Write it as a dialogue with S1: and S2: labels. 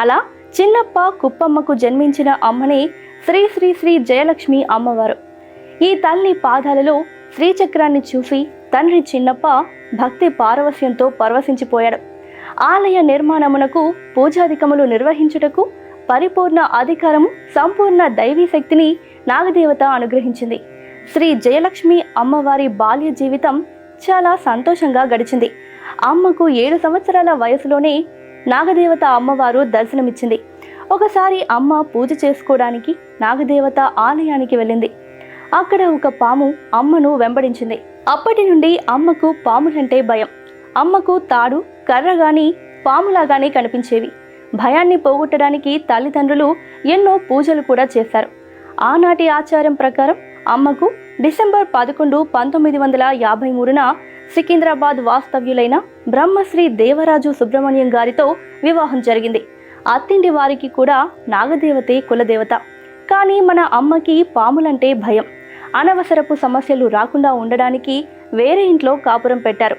S1: అలా చిన్నప్ప కుప్పమ్మకు జన్మించిన అమ్మనే శ్రీ శ్రీ శ్రీ జయలక్ష్మి అమ్మవారు. ఈ తల్లి పాదాలలో శ్రీచక్రాన్ని చూసి తండ్రి చిన్నప్ప భక్తి పారవస్యంతో పరవశించిపోయాడు. ఆలయ నిర్మాణమునకు పూజాధికములు నిర్వహించుటకు పరిపూర్ణ అధికారము సంపూర్ణ దైవీ శక్తిని నాగదేవత అనుగ్రహించింది. శ్రీ జయలక్ష్మి అమ్మవారి బాల్య జీవితం చాలా సంతోషంగా గడిచింది. అమ్మకు ఏడు సంవత్సరాల వయసులోనే నాగదేవత అమ్మవారు దర్శనమిచ్చింది. ఒకసారి అమ్మ పూజ చేసుకోవడానికి నాగదేవత ఆలయానికి వెళ్ళింది. అక్కడ ఒక పాము అమ్మను వెంబడించింది. అప్పటి నుండి అమ్మకు పాములంటే భయం. అమ్మకు తాడు కర్ర గాని పాములాగానే కనిపించేవి. భయాన్ని పోగొట్టడానికి తల్లిదండ్రులు ఎన్నో పూజలు కూడా చేశారు. ఆనాటి ఆచారం ప్రకారం అమ్మకు డిసెంబర్ పదకొండు పంతొమ్మిది వందల యాభై మూడున సికింద్రాబాద్ వాస్తవ్యులైన బ్రహ్మశ్రీ దేవరాజు సుబ్రహ్మణ్యం గారితో వివాహం జరిగింది. అత్తింటి వారికి కూడా నాగదేవతే కులదేవత. కానీ మన అమ్మకి పాములంటే భయం. అనవసరపు సమస్యలు రాకుండా ఉండడానికి వేరే ఇంట్లో కాపురం పెట్టారు.